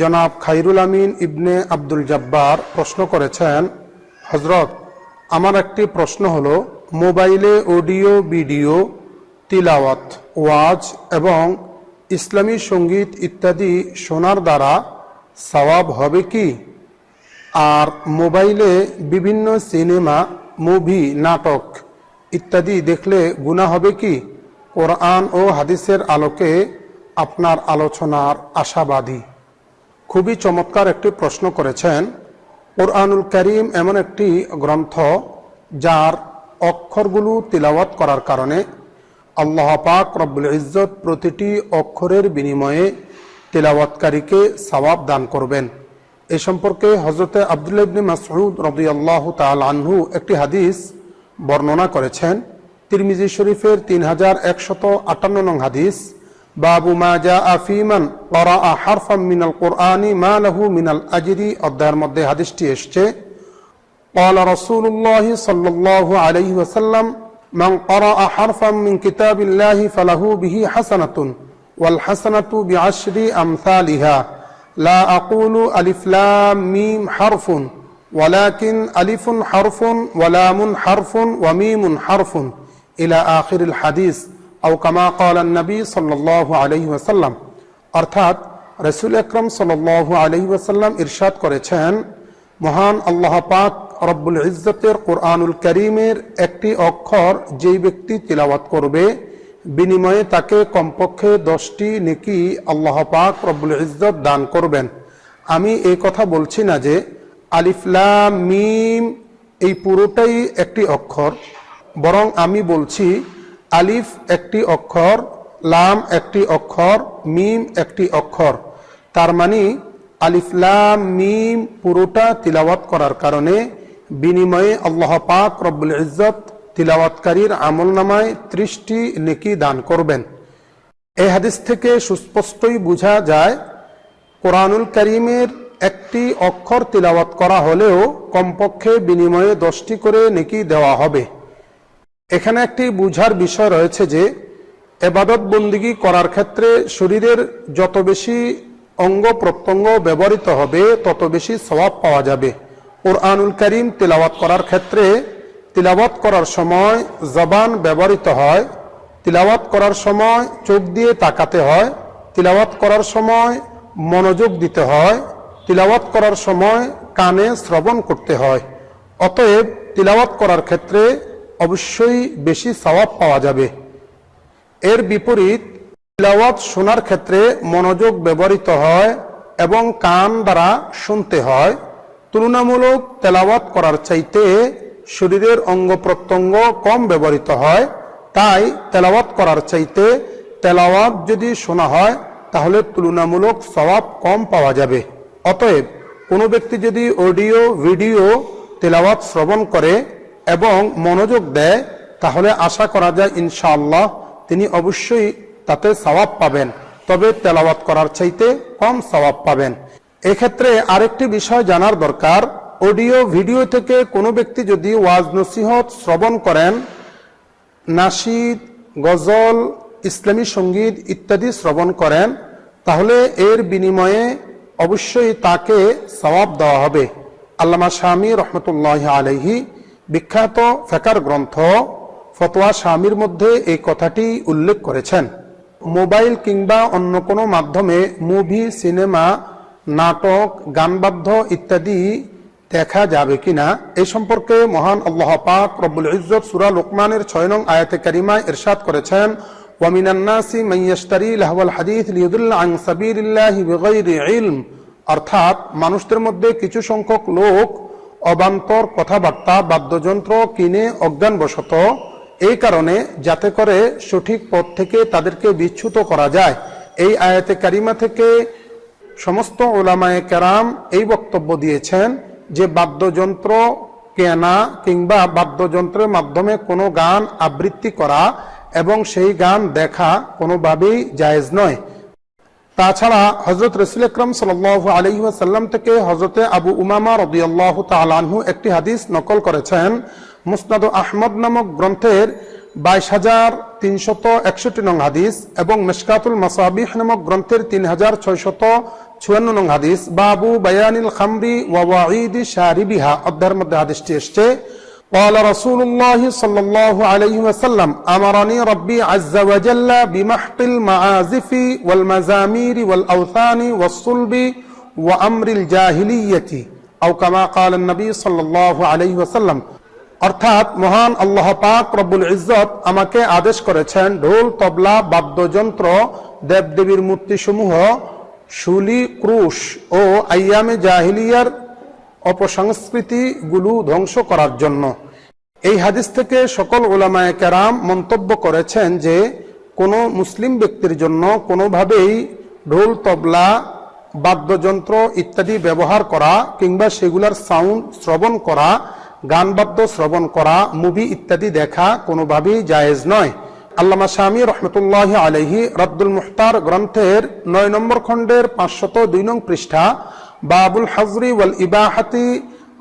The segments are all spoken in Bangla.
জনাব খাইরুল আমিন ইবনে আব্দুল জব্বার প্রশ্ন করেছেন হজরত আমার একটি প্রশ্ন হল, মোবাইলে অডিও, ভিডিও, তিলাওয়াত, ওয়াজ এবং ইসলামী সংগীত ইত্যাদি শোনার দ্বারা সওয়াব হবে কি? আর মোবাইলে বিভিন্ন সিনেমা, মুভি, নাটক ইত্যাদি দেখলে গুণা হবে কি? কোরআন ও হাদিসের আলোকে আপনার আলোচনার আশাবাদী। খুবই চমৎকার একটি প্রশ্ন করেছেন। কোরআনুল করিম এমন একটি গ্রন্থ যার অক্ষরগুলো তিলাওয়াত করার কারণে আল্লাহ পাক রব্বুল ইজ্জত প্রতিটি অক্ষরের বিনিময়ে তিলাওয়াতকারীকে সওয়াব দান করবেন। এ সম্পর্কে হজরতে আবদুল্লাহ ইবনে মাসউদ আল্লাহ তাআলা আনহু একটি হাদিস বর্ণনা করেছেন। তিরমিজি শরীফের তিন হাজার একশত আটান্ন নং হাদিস বাবু মা জা আফিমান করা হারফাম মিনাল কোরআনি মা লাহু মিনাল আজরি অধ্যায়ের মধ্যে হাদিসটি এসছে قال رسول الله صلى الله عليه وسلم من قرأ حرفا من كتاب الله فله به حسنة والحسنة بعشر أمثالها لا أقول ألف لام ميم حرف ولكن ألف حرف ولام حرف وميم حرف إلى آخر الحديث আও কামা কলানবী সাল্লাহ আলহি ওয়াসাল্লাম। অর্থাৎ রসুল আকরম সাল্লাহ আলহি ওয়াসাল্লাম ইরশাদ করেছেন, মহান আল্লাহ পাক রব্বুল ইজ্জতের কোরআনুল করিমের একটি অক্ষর যেই ব্যক্তি তিলাওয়াত করবে, বিনিময়ে তাকে কমপক্ষে দশটি নেকি আল্লাহ পাক রব্বুল ইজ্জত দান করবেন। আমি এই কথা বলছি না যে আলিফলাম মিম এই পুরোটাই একটি অক্ষর, বরং আমি বলছি আলিফ একটি অক্ষর, লাম একটি অক্ষর, মিম একটি অক্ষর। তার মানে আলিফলাম মিম পুরোটা তিলাওয়াত করার কারণে বিনিময়ে আল্লাহ পাক রব্বুল ইজ্জত তিলাওয়াতকারীর আমল নামায় ত্রিশটি নেকি দান করবেন। এই হাদিস থেকে সুস্পষ্টই বোঝা যায়, কোরআনুল করিমের একটি অক্ষর তিলাওয়াত করা হলেও কমপক্ষে বিনিময়ে দশটি করে নেকি দেওয়া হবে। এখানে একটি বুঝার বিষয় রয়েছে যে এবাদত বন্দিগি করার ক্ষেত্রে শরীরের যত বেশি অঙ্গ প্রত্যঙ্গ ব্যবহৃত হবে, তত বেশি স্বভাব পাওয়া যাবে। কোরআনুল করিম তিলাওয়াত করার ক্ষেত্রে তিলাওয়াত করার সময় জবান ব্যবহৃত হয়, তিলাওয়াত করার সময় চোখ দিয়ে তাকাতে হয়, তিলাওয়াত করার সময় মনোযোগ দিতে হয়, তিলাওয়াত করার সময় কানে শ্রবণ করতে হয়। অতএব তিলাওয়াত করার ক্ষেত্রে অবশ্যই বেশি সওয়াব পাওয়া যাবে। এর বিপরীত, তিলাওয়াত শোনার ক্ষেত্রে মনোযোগ ব্যবহৃত হয় এবং কান দ্বারা শুনতে হয়। তুলনামূলক তেলাওয়াত করার চাইতে শরীরের অঙ্গ প্রত্যঙ্গ কম ব্যবহৃত হয়। তাই তেলাওয়াত করার চাইতে তেলাওয়াত যদি শোনা হয়, তাহলে তুলনামূলক স্বভাব কম পাওয়া যাবে। অতএব কোনো ব্যক্তি যদি অডিও, ভিডিও তেলাওয়াত শ্রবণ করে এবং মনোযোগ দেয়, তাহলে আশা করা যায় ইনশাআল্লাহ তিনি অবশ্যই তাতে সওয়াব পাবেন। তবে তেলাওয়াত করার চাইতে কম সওয়াব পাবেন। এক্ষেত্রে আরেকটি বিষয় জানার দরকার। অডিও, ভিডিও থেকে কোনো ব্যক্তি যদি ওয়াজ নসিহত শ্রবণ করেন, নাসিদ, গজল, ইসলামী সংগীত ইত্যাদি শ্রবণ করেন, তাহলে এর বিনিময়ে অবশ্যই তাকে সওয়াব দেওয়া হবে। আল্লামা স্বামী রহমতুল্লাহ আলহি বিখ্যাত ফেকার গ্রন্থ ফতোয়া স্বামীর মধ্যে এই কথাটি উল্লেখ করেছেন মোবাইল কিংবা অন্য কোনো মাধ্যমে মুভি সিনেমা নাটক গানবাদ্য ইত্যাদি দেখা যাবে কিনা এই সম্পর্কে মহান আল্লাহ পাক রব্বুল ইজ্জত সুরা লোকমানের ছয় নং আয়াতে কারিমায় ইরশাদ করেছেন ومن الناس من يشتري لهو الحديث ليضل عن سبيل الله بغير علم অর্থাৎ মানুষদের মধ্যে কিছু সংখ্যক লোক অবান্তর কথাবার্তা, বাদ্যযন্ত্র কিনে অজ্ঞানবশত, এই কারণে যাতে করে সঠিক পথ থেকে তাদেরকে বিচ্যুত করা যায়। এই আয়াতে কারিমা থেকে সমস্ত ওলামায়ে কেরাম এই বক্তব্য দিয়েছেন যে বাদ্যযন্ত্র কেনা কিংবা বাদ্যযন্ত্রের মাধ্যমে কোনো গান আবৃত্তি করা এবং সেই গান দেখা কোনোভাবেই জায়েজ নয়। তাছাড়া হজরত রসুল আকরম সাল আলহি সাল্লাম থেকে হজরতে আবু উমামা রদিয়াল্লাহ তালাহু একটি হাদিস নকল করেছেন। মুসনাদ আহমদ নামক গ্রন্থের বাইশ হাজার তিনশত একষট্টি নং হাদিস এবং মেশকাতুল মাসাবিহ নামক গ্রন্থের তিন হাজার ছয়শত চুয়ান্ন নং হাদিস। বাবু বায়ানিল খামরি ওয়াঈদ শারিবিহা। অধ্যায়ের মধ্যে হাদিসটি এসছে। قال رسول الله صلى الله عليه وسلم أمرني ربي عز وجل بمحق المعازف والمزامير والأوثان والصلب وأمر الجاهلية أو كما قال النبي صلى الله عليه وسلم অর্থাৎ মহান আল্লাহ পাক রব্বুল ইজ্জত আমাকে আদেশ করেছেন ঢোল তবলা বাদ্যযন্ত্র দেবদেবীর মূর্তিসমূহ শুলি ক্রুশ ও আইয়ামে জাহিলিয়ার অপসংস্কৃতিগুলো ধ্বংস করার জন্য। এই হাদিস থেকে সকল ওলামায় কেরাম মন্তব্য করেছেন যে, কোনো মুসলিম ব্যক্তির জন্য কোনোভাবেই ঢোল, তবলা, বাদ্যযন্ত্র ইত্যাদি ব্যবহার করা কিংবা সেগুলার সাউন্ড শ্রবণ করা গান বাদ্য শ্রবণ করা, মুভি ইত্যাদি দেখা কোনোভাবেই জায়েজ নয়। আল্লামা স্বামী রহমতুল্লাহ আলহি রব্দুল মুখতার গ্রন্থের নয় নম্বর খণ্ডের পাঁচশত দুই নং পৃষ্ঠা বাবুল হাজরি ওয়াল ইবাহাতি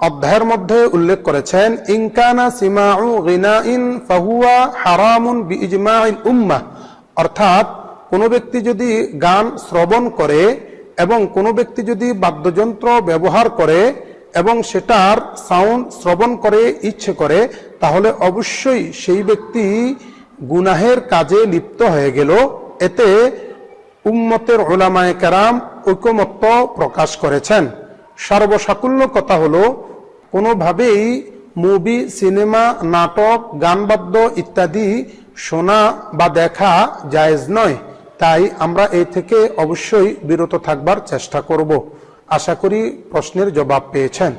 অধ্যায়ের মধ্যে উল্লেখ করেছেন ইনকানা সিমাউ গিনাইন ফাহুয়া হারামুন বিইজমাইল উম্মাহ অর্থাৎ, কোনো ব্যক্তি যদি গান শ্রবণ করে এবং কোনো ব্যক্তি যদি বাদ্যযন্ত্র ব্যবহার করে এবং সেটার সাউন্ড শ্রবণ করে, ইচ্ছে করে, তাহলে অবশ্যই সেই ব্যক্তি গুনাহের কাজে লিপ্ত হয়ে গেল। এতে উম্মতের ওলামায় কেরাম ঐকমত্য প্রকাশ করেছেন। সর্বসাকুল্য কথা হল, কোনোভাবেই মুভি, সিনেমা, নাটক, গানবাদ্য ইত্যাদি শোনা বা দেখা জায়েজ নয়। তাই আমরা এই থেকে অবশ্যই বিরত থাকবার চেষ্টা করব। আশা করি প্রশ্নের জবাব পেয়েছেন।